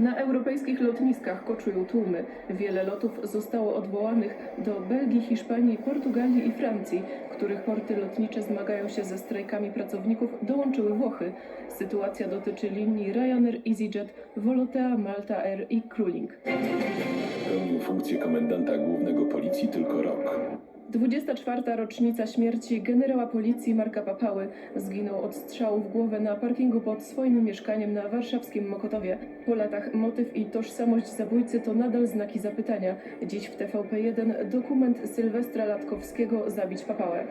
Na europejskich lotniskach koczują tłumy. Wiele lotów zostało odwołanych do Belgii, Hiszpanii, Portugalii i Francji, których porty lotnicze zmagają się ze strajkami pracowników, dołączyły Włochy. Sytuacja dotyczy linii Ryanair, EasyJet, Volotea, Malta Air i Kruling. Pełnił funkcję komendanta głównego policji tylko rok. 24. rocznica śmierci generała policji Marka Papały zginął od strzału w głowę na parkingu pod swoim mieszkaniem na warszawskim Mokotowie. Po latach motyw i tożsamość zabójcy to nadal znaki zapytania. Dziś w TVP1 dokument Sylwestra Latkowskiego Zabić Papałę.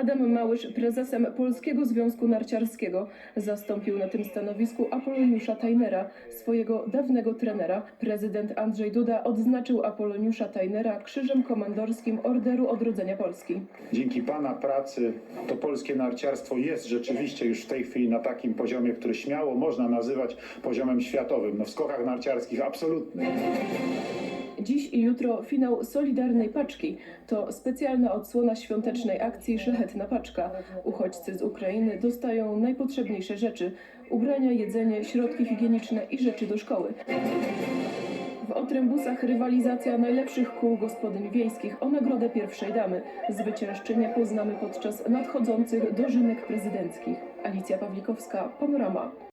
Adam Małysz prezesem Polskiego Związku Narciarskiego zastąpił na tym stanowisku Apoloniusza Tajnera, swojego dawnego trenera. Prezydent Andrzej Duda odznaczył Apoloniusza Tajnera krzyżem komandorskim Orderu Odrodzenia Polski. Dzięki Pana pracy to polskie narciarstwo jest rzeczywiście już w tej chwili na takim poziomie, który śmiało można nazywać poziomem światowym. No w skokach narciarskich absolutnie. Dziś i jutro finał Solidarnej Paczki. To specjalna odsłona świątecznej akcji Szlachetna Paczka. Uchodźcy z Ukrainy dostają najpotrzebniejsze rzeczy: ubrania, jedzenie, środki higieniczne i rzeczy do szkoły. W Otrębusach rywalizacja najlepszych kół gospodyń wiejskich o nagrodę pierwszej damy. Zwyciężczynię poznamy podczas nadchodzących dożynek prezydenckich. Alicja Pawlikowska, Panorama.